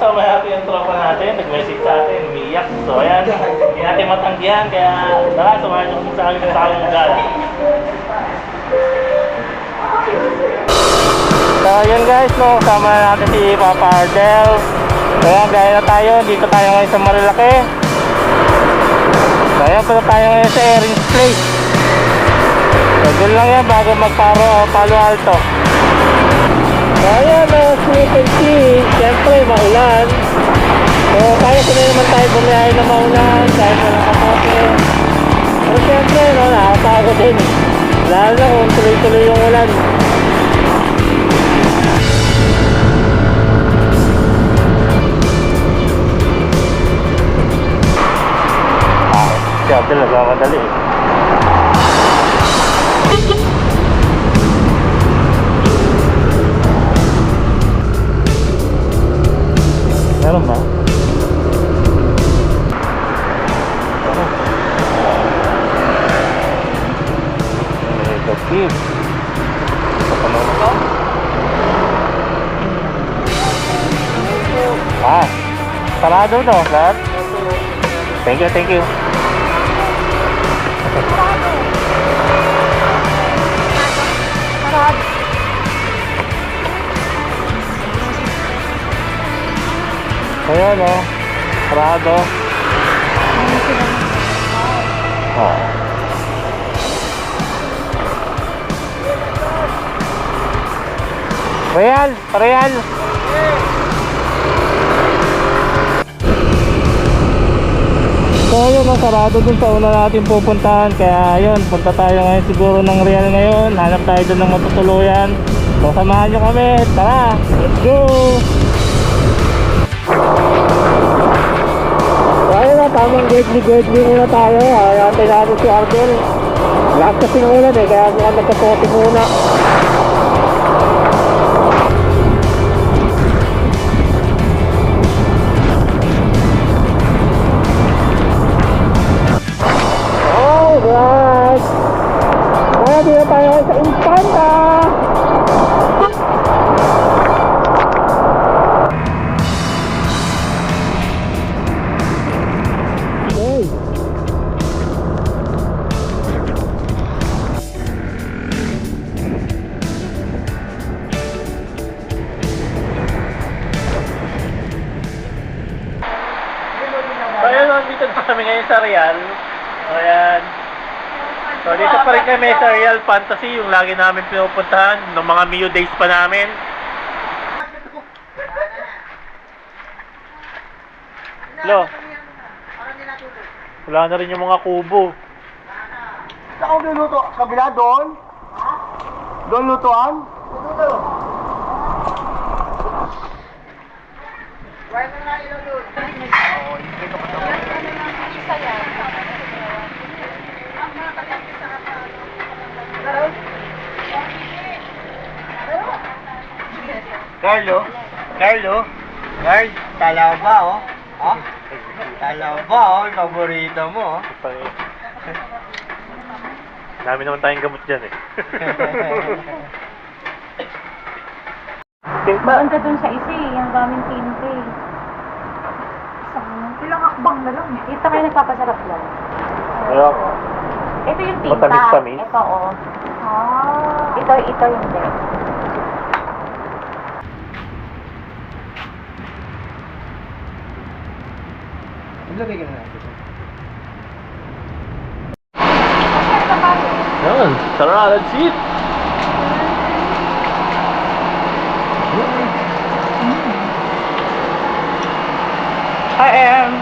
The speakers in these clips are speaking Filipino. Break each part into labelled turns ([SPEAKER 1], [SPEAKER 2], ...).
[SPEAKER 1] kasama natin yung tropa natin, nag-message sa atin, umiiyak. So ayan, hindi natin matanggihan, kaya tara, samahan niyo kami sa amin sa aming gala. So yun guys, no, kasama natin si Papa Ardel. Kaya gaya na tayo, dito tayo ngayon sa Marilaki. So ayan, punta tayo ngayon sa Erin's Place. So doon lang yan bago magparo Palo Alto. Uh, as you can see, syempre maulan. So tayo sanay naman tayo bumiyahe na maulan kahit walang kapote. Pero syempre, no, nakakapagod din. Lalo na kung tuloy-tuloy yung ulan. Ah, syempre nagmamadali eh. Meron ba? Kapanaw mo to? Ah, sarado to, lahat? Thank you, thank you. Ayan o, oh. sarado. Oh. Real, real. So yun, no, sarado dun sa una natin pupuntahan Kaya yun, punta tayo ngayon siguro ng Real ngayon Hanap tayo dun ng matutuluyan So samahan nyo kami, tara, let's go! Na, tamang gedli-gedli muna tayo Hayatay natin si Ardel Lakas kasi ng ulan eh, kaya mukhang nagkakote muna Alright! Kaya dito tayo sa Infanta! Sa Real. Ayan. So dito pa rin kami sa Fantasy, yung lagi namin pinupuntahan, ng mga Mio days pa namin. Lo, wala na rin yung mga kubo.
[SPEAKER 2] Saan ako luluto? Sa kabila doon? Doon lutuan? Carlo? Carlo? Carl, talaba oh. Ha? Talaba oh, yung paborito mo oh.
[SPEAKER 1] Dami naman tayong gamot dyan eh.
[SPEAKER 3] Doon ka dun sa isa eh, ang daming tinte eh. Ilang hakbang na lang eh. Ito kayo nagpapasarap lang.
[SPEAKER 1] Ayun.
[SPEAKER 3] Ito yung tinta.
[SPEAKER 1] Matamis-tamis?
[SPEAKER 3] Ito oh. Ah. Ito, ito yung hindi.
[SPEAKER 2] Ilagay ka na natin.
[SPEAKER 1] Yan, tara, let's eat! I am.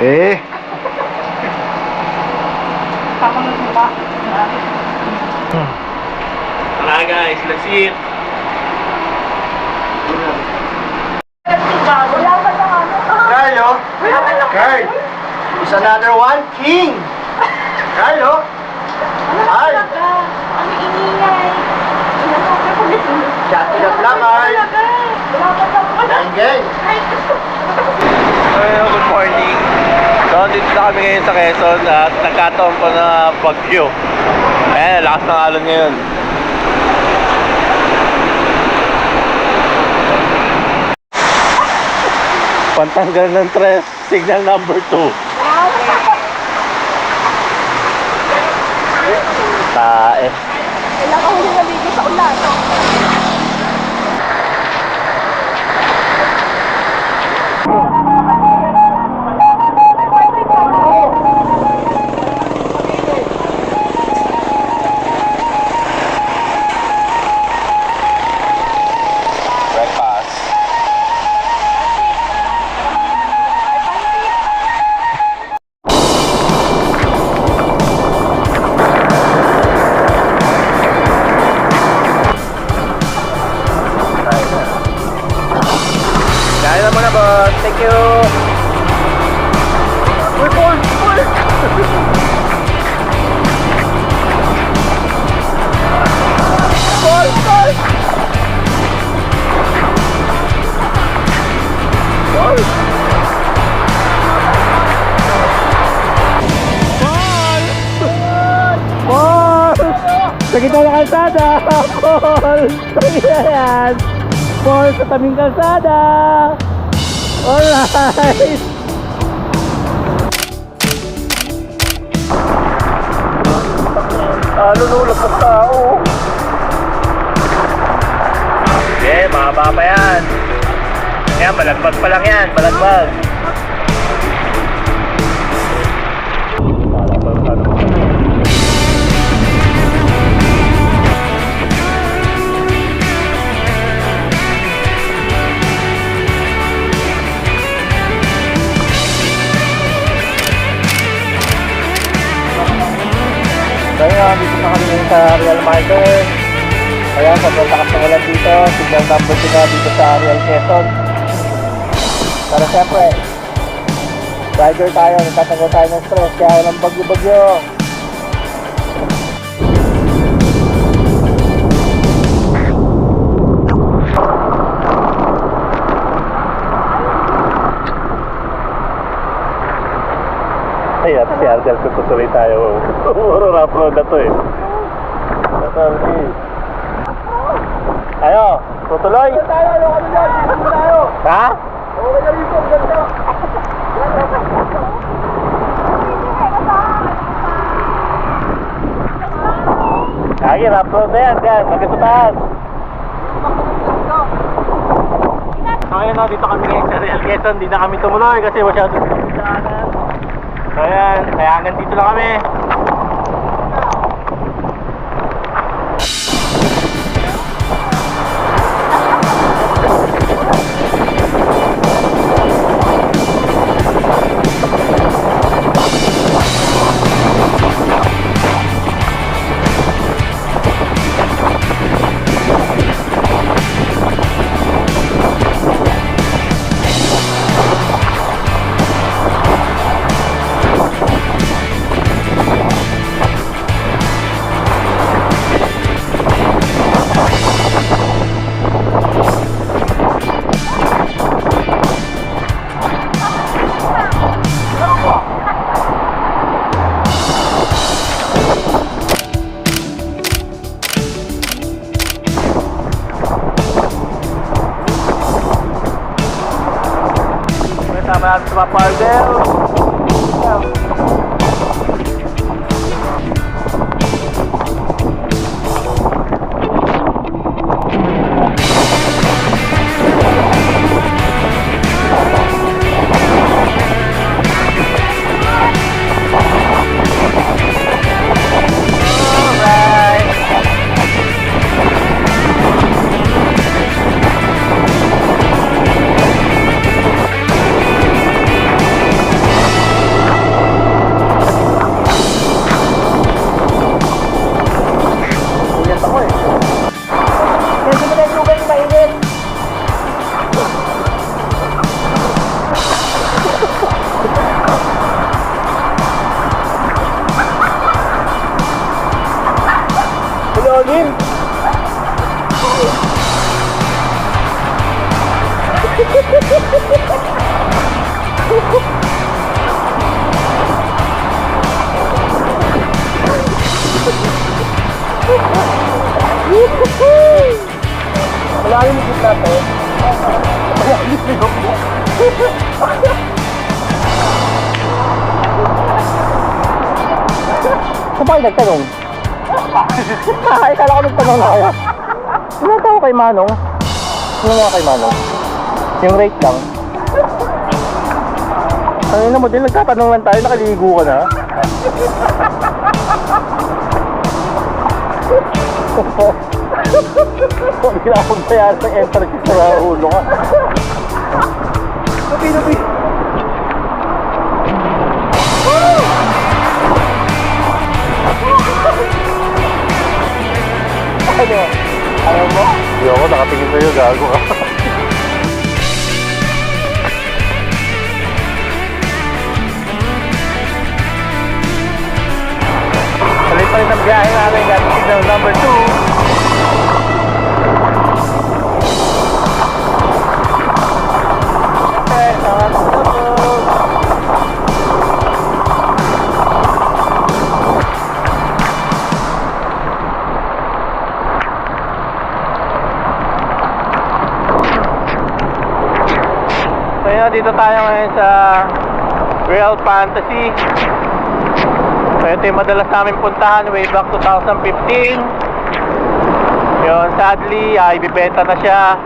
[SPEAKER 2] Eh,
[SPEAKER 1] Tara guys, let's eat!
[SPEAKER 2] Carl, is another one king. Carl, Engage!
[SPEAKER 1] Hello, good morning. So, dito na kami ngayon sa Quezon at nagkataon po na bagyo. Ayan, lakas ng alon ngayon. Pantanggal ng tres, signal number 2. tae.
[SPEAKER 3] Kailangan ko huli naligo sa ulan.
[SPEAKER 1] You. Paul! Paul! Paul! Paul! Paul! Sa gitna ng kalsada! Paul! Gitna yan! Paul sa tabing kalsada! Alright! Ah, lululog ang tao. Okay, mahaba pa yan. Yan, balagbag pa lang yan, balagbag. Kaya dito na kami sa Real Market. Kaya sobrang lakas ng dito. Signal number 2 na dito sa Real Quezon. Pero syempre, rider tayo, nagtatanggal tayo ng stress, kaya walang bagyo-bagyo. Ay, at si Ardel, tutuloy tayo. Puro rough road na to eh. Please. Ayo, tutuloy.
[SPEAKER 2] Tayo, ano kami dyan? Tayo.
[SPEAKER 1] Ha?
[SPEAKER 2] Okay na dito, ganda.
[SPEAKER 1] Lagi, rough road na yan. Hanggang sa taas. Ngayon na, dito kami ngayon sa Real Quezon. Hindi na kami tumuloy kasi masyado. So yan, kaya hanggang dito lang kami. Kasama natin sa
[SPEAKER 2] Malalim yung gitna to. Malalim yung
[SPEAKER 1] Saan pa kayo nagtanong? Ay, kala ko nagtanong na kayo. Tinatawa kay Manong. Ano nga kay Manong? Yung rate lang. Ano na mo din, nagtatanong lang tayo, nakaligo ka na. Huwag na akong bayaran ng entrance sa ulo ka.
[SPEAKER 2] Nabi, nabi.
[SPEAKER 1] Ano? Alam mo? Hindi ako nakatingin sa'yo, gago ka. Tuloy pa rin ang biyahe namin at signal number 2. So yun, dito tayo ngayon sa Real Fantasy. So ito yung madalas namin puntahan way back 2015. Yun, sadly, ay ibibenta na siya.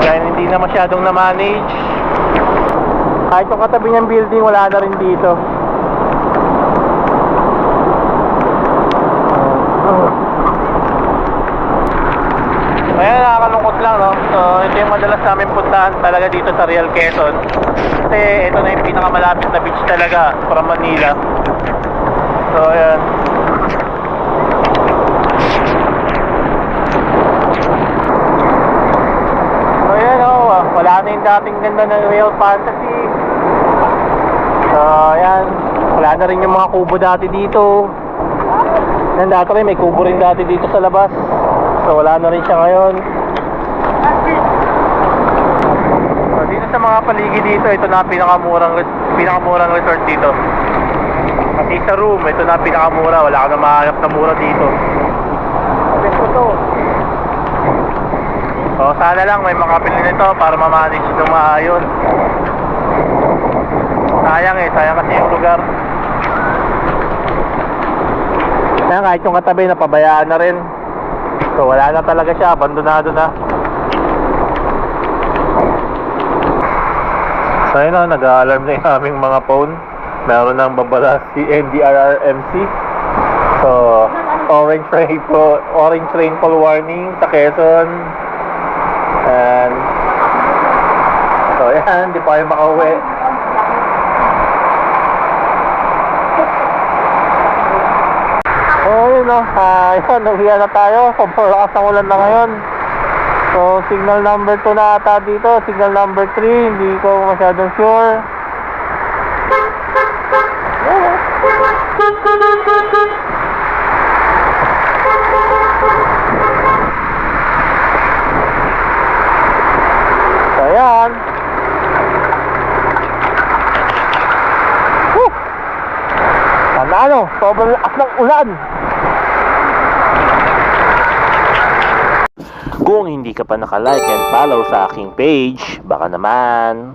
[SPEAKER 1] Kaya hindi na masyadong na-manage. Kahit yung katabi niyang building, wala na rin dito. Ayan, nakakalungkot lang, no? So, ito yung madalas namin puntahan talaga dito sa Real Quezon. Kasi ito na yung pinakamalapit na beach talaga from Manila. So, ayan. So, ayan, oh. Wala na yung dating ganda ng Real Fantasy. So, ayan. Wala na rin yung mga kubo dati dito. Yan dati rin, may kubo rin dati dito sa labas. So wala na rin siya ngayon. So dito sa mga paligid dito, ito na ang pinakamurang pinakamurang resort dito. Pati sa room, ito na pinakamura. Wala ka na mahanap na mura dito. Best ko to. So sana lang may makapili nito para ma-manage ng maayos. Sayang eh, sayang kasi yung lugar. Kaya kahit yung katabi, napabayaan na rin. So wala na talaga siya, abandonado na. So yun na, nag-alarm na yung aming mga phone. Meron nang babala si NDRRMC. So, orange rain po, orange rainfall warning sa Quezon. And So yan, hindi pa kayo makauwi. Oh, yun oh. Ah, yun, uwian na tayo. Sobrang lakas ng ulan na ngayon. So, signal number 2 na ata dito. Signal number 3, hindi ko masyadong sure. So, ayan. Whew! Panalo, sobrang lakas ng ulan. Kung hindi ka pa nakalike and follow sa aking page, baka naman